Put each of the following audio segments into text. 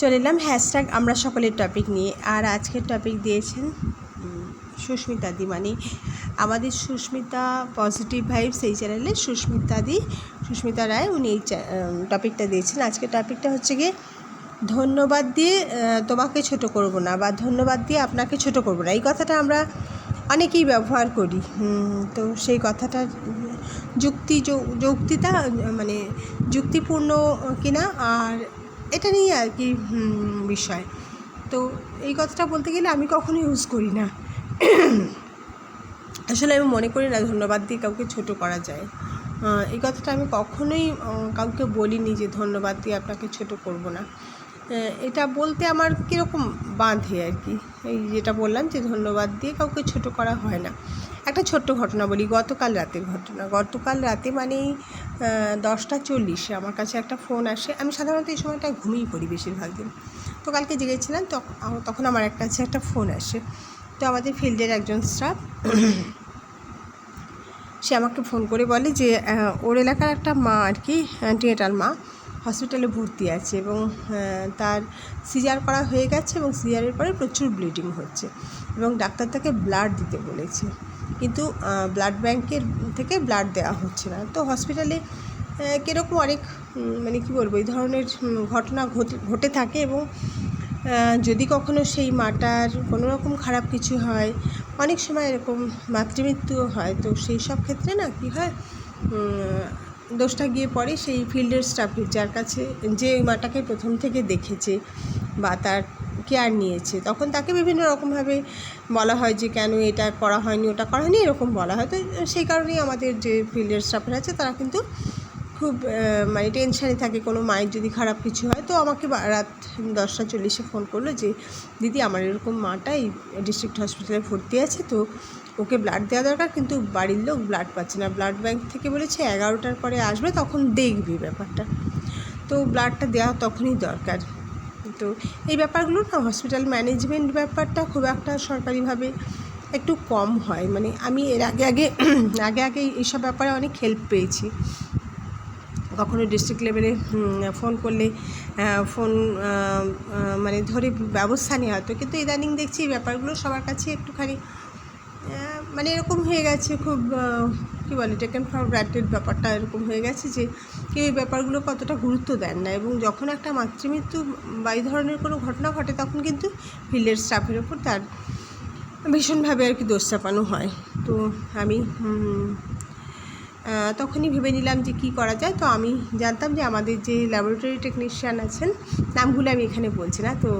চলে এলাম হ্যাশট্যাগ আমরা সকলের টপিক নিয়ে। আর আজকের টপিক দিয়েছেন সুস্মিতা দি মানে আমাদের সুস্মিতা পজিটিভ ভাইবস এই চ্যানেলে সুস্মিতা দি, সুস্মিতা রায়, উনি এই টপিকটা দিয়েছেন। আজকের টপিকটা হচ্ছে গিয়ে ধন্যবাদ দিয়ে তোমাকে ছোট করব না বা ধন্যবাদ দিয়ে আপনাকে ছোট করব না। এই কথাটা আমরা অনেকেই ব্যবহার করি। তো সেই কথাটার যুক্তি যৌক্তিতা মানে যুক্তিপূর্ণ কিনা আর এটা নিয়ে আর কি বিষয়। তো এই কথাটা বলতে গেলে আমি কখনো ইউজ করি না। আসলে আমি মনে করি না ধন্যবাদ দিয়ে কাউকে ছোট করা যায়। এই কথাটা আমি কখনোই কাউকে বলিনি যে ধন্যবাদ দিয়ে আপনাকে ছোট করব না। এটা বলতে আমার কীরকম বাঁধে আর কি। এই যেটা বললাম যে ধন্যবাদ দিয়ে কাউকে ছোট করা হয় না। একটা ছোট্ট ঘটনা বলি গতকাল রাতের ঘটনা। গতকাল রাতে আহ, দশটা চল্লিশে আমার কাছে একটা ফোন আসে। আমি সাধারণত এই সময়টা ঘুমিয়ে পড়ি বেশিরভাগ দিন তো কালকে জেগেছিলাম তখন তখন আমার একটা কাছে একটা ফোন আসে। তো আমাদের ফিল্ডের একজন স্টাফ সে আমাকে ফোন করে বলে যে ওর এলাকার একটা মা আর কি অ্যান্টিনেটাল মা হসপিটালে ভর্তি আছে এবং তার সিজার করা হয়ে গেছে এবং সিজারের পরে প্রচুর ব্লিডিং হচ্ছে এবং ডাক্তার তাকে ব্লাড দিতে বলেছে। কিন্তু ব্লাড ব্যাংকের থেকে ব্লাড দেওয়া হচ্ছে না। তো হসপিটালে কীরকম অনেক মানে কী বলব, এই ধরনের ঘটনা ঘটে থাকে এবং যদি কখনো সেই মাটার কোনো রকম খারাপ কিছু হয়, অনেক সময় এরকম মাতৃমৃত্যুও হয়। তো সেই সব ক্ষেত্রে না কী হয় দোষটা গিয়ে পড়ে সেই ফিল্ডের স্টাফের যার কাছে যে ওই মাটাকে প্রথম থেকে দেখেছে বা তার কেয়ার নিয়েছে, তখন তাকে বিভিন্ন রকমভাবে বলা হয় যে কেন এটা করা হয়নি, ওটা করা হয়নি, এরকম বলা হয়। তো সেই কারণেই আমাদের যে ফিল্ডের স্টাফের আছে, তারা কিন্তু খুব মানে টেনশানে থাকে, কোনো মায়ের যদি খারাপ কিছু হয়। তো আমাকে রাত দশটা চল্লিশে ফোন করল যে, দিদি, আমার এরকম মাটা এই ডিস্ট্রিক্ট হসপিটালে ভর্তি আছে, তো ওকে ব্লাড দেওয়া দরকার, কিন্তু বাড়ির লোক ব্লাড পাচ্ছে না। ব্লাড ব্যাংক থেকে বলেছে, এগারোটার পরে আসবে, তখন দেখবি ব্যাপারটা। তো ব্লাডটা দেওয়া তখনই দরকার। তো এই ব্যাপারগুলো না হসপিটাল ম্যানেজমেন্ট ব্যাপারটা খুব একটা সরকারিভাবে একটু কম হয়। মানে আমি এর আগে আগে আগে আগে এইসব ব্যাপারে অনেক হেল্প পেয়েছি। কখনো ডিস্ট্রিক্ট লেভেলে ফোন করলে ফোন মানে ধরে ব্যবস্থা নেওয়া হতো। কিন্তু ইদানিং দেখছি এই ব্যাপারগুলো সবার কাছে একটুখানি মানে এরকম হয়ে গেছে খুব কী বলে টেকেন ফর গ্রান্টেড ব্যাপারটা এরকম হয়ে গেছে যে, কেউ এই ব্যাপারগুলো কতটা গুরুত্ব দেন না। এবং যখন একটা মাতৃমৃত্যু বা এই ধরনের কোনো ঘটনা ঘটে, তখন কিন্তু ফিল্ডের স্টাফের ওপর তার ভীষণভাবে আর কি দোষ চাপানো হয়। তো আমি তখনই ভেবে নিলাম যে কী করা যায়। তো আমি জানতাম যে আমাদের যে ল্যাবরেটরি টেকনিশিয়ান আছেন, নামগুলো আমি এখানে বলছি না। তো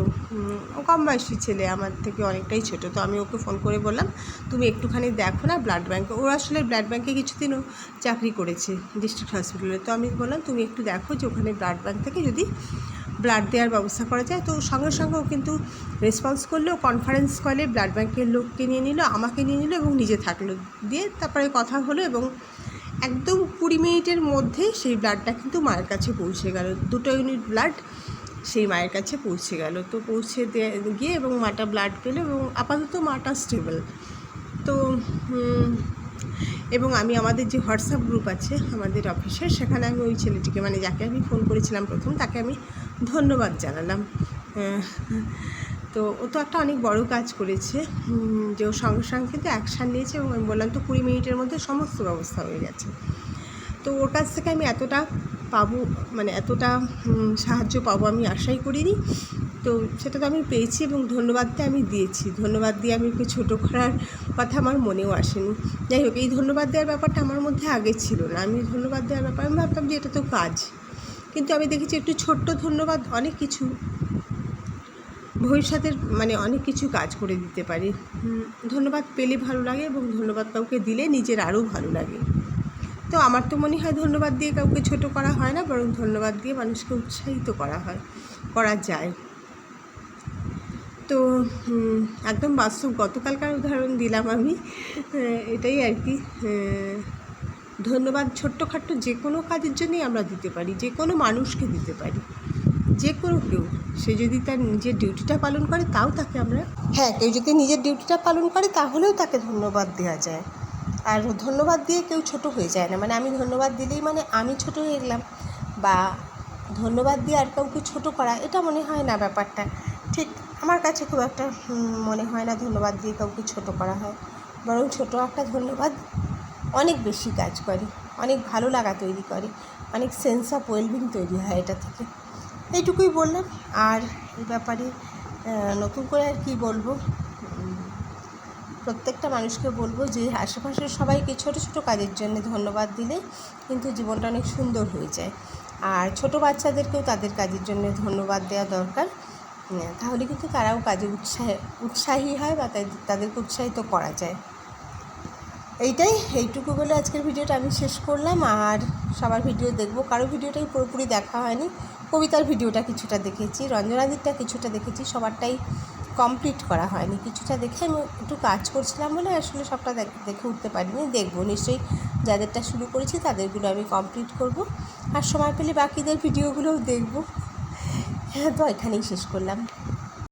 ও কম বয়সী ছেলে আমার থেকে অনেকটাই ছোট। তো আমি ওকে ফোন করে বললাম, তুমি একটুখানি দেখো না ব্লাড ব্যাঙ্কে ও আসলে ব্লাড ব্যাঙ্কে কিছুদিনও চাকরি করেছে ডিস্ট্রিক্ট হসপিটালে তো আমি বললাম, তুমি একটু দেখো যে ওখানে ব্লাড ব্যাঙ্ক থেকে যদি ব্লাড দেওয়ার ব্যবস্থা করা যায়। তো সঙ্গে সঙ্গে ও কিন্তু রেসপন্স করল কনফারেন্স কলে ব্লাড ব্যাঙ্কের লোককে নিয়ে নিল, আমাকে নিয়ে নিল এবং নিজে থাকল। দিয়ে তারপরে কথা হলো এবং একদম কুড়ি মিনিটের মধ্যে সেই ব্লাডটা কিন্তু মায়ের কাছে পৌঁছে গেল। দুটো ইউনিট ব্লাড সেই মায়ের কাছে পৌঁছে গেল। তো পৌঁছে গিয়ে এবং মাটা ব্লাড পেল এবং আপাতত মাটা স্টেবল তো এবং আমি আমাদের যে হোয়াটসঅ্যাপ গ্রুপ আছে, আমাদের অফিসের সেখানে আমি ওই ছেলেটিকে মানে যাকে আমি ফোন করেছিলাম প্রথম, তাকে আমি ধন্যবাদ জানালাম। তো ও তো একটা অনেক বড় কাজ করেছে। যে ও সঙ্গে সঙ্গে কিন্তু অ্যাকশান নিয়েছে এবং আমি বললাম তো কুড়ি মিনিটের মধ্যে সমস্ত ব্যবস্থা হয়ে গেছে। তো ওর কাছ থেকে আমি এতটা পাবো মানে এতটা সাহায্য পাবো আমি আশাই করিনি। তো সেটা তো আমি পেয়েছি এবং ধন্যবাদ ধন্যবাদটা আমি দিয়েছি। ধন্যবাদ দিয়ে আমি ওকে ছোটো করার কথা আমার মনেও আসেনি। যাই হোক, এই ধন্যবাদ দেওয়ার ব্যাপারটা আমার মধ্যে আগে ছিল না। আমি ধন্যবাদ দেওয়ার ব্যাপার, আমি ভাবতাম যে এটা তো কাজ। কিন্তু আমি দেখেছি একটু ছোট্ট ধন্যবাদ, অনেক কিছু। ভবিষ্যতের মানে অনেক কিছু কাজ করে দিতে পারি। ধন্যবাদ পেলে ভালো লাগে এবং ধন্যবাদ কাউকে দিলে নিজের আরও ভালো লাগে। তো আমার তো মনে হয় ধন্যবাদ দিয়ে কাউকে ছোট করা হয় না, বরং ধন্যবাদ দিয়ে মানুষকে উৎসাহিত করা হয়, করা যায়। তো একদম বাস্তব গতকালকার উদাহরণ দিলাম আমি। এটাই আর কি। ধন্যবাদ ছোট্টখাট্ট যে কোনো কাজের জন্যই আমরা দিতে পারি, যে কোনো মানুষকে দিতে পারি। যে কোনো কেউ, সে যদি তার নিজের ডিউটিটা পালন করে, তাও তাকে আমরা হ্যাঁ কেউ যদি নিজের ডিউটিটা পালন করে, তাহলেও তাকে ধন্যবাদ দেওয়া যায়। আর ধন্যবাদ দিয়ে কেউ ছোট হয়ে যায় না। মানে আমি ধন্যবাদ দিলেই মানে আমি ছোট হয়ে গেলাম বা ধন্যবাদ দিয়ে আর কাউকে ছোটো করা, এটা মনে হয় না ব্যাপারটা। ঠিক আমার কাছে খুব একটা মনে হয় না ধন্যবাদ দিয়ে কাউকে ছোটো করা হয়। বরং ছোটো একটা ধন্যবাদ অনেক বেশি কাজ করে, অনেক ভালো লাগা তৈরি করে, অনেক সেন্স অফ ওয়েলবিং তৈরি হয় এটা থেকে। এইটুকুই বললাম। আর এই ব্যাপারে নতুন করে আর কি বলব? প্রত্যেকটা মানুষকে বলব যে, আশেপাশের সবাইকে ছোটো ছোটো কাজের জন্য ধন্যবাদ দিলে কিন্তু জীবনটা অনেক সুন্দর হয়ে যায়। আর ছোট বাচ্চাদেরকেও তাদের কাজের জন্য ধন্যবাদ দেওয়া দরকার। তাহলে কিন্তু তারাও কাজে উৎসাহ, উৎসাহী হয় বা তাদেরকে উৎসাহিত করা যায়। এইটাই, এইটুকু বলে আজকের ভিডিওটা আমি শেষ করলাম। আর সবার ভিডিও দেখব। কারও ভিডিওটাই পুরোপুরি দেখা হয়নি। কবিতার ভিডিওটা কিছুটা দেখেছি, রঞ্জনাদিরটা কিছুটা দেখেছি, সবারটাই কমপ্লিট করা হয়নি। কিছুটা দেখে আমি একটু কাজ করছিলাম বলে আসলে সবটা দেখ- দেখে উঠতে পারিনি। দেখব, নিশ্চয়ই যাদেরটা শুরু করেছি তাদেরগুলো আমি কমপ্লিট করব। আর সময় পেলে বাকিদের ভিডিওগুলোও দেখব। হ্যাঁ তো এখানেই শেষ করলাম।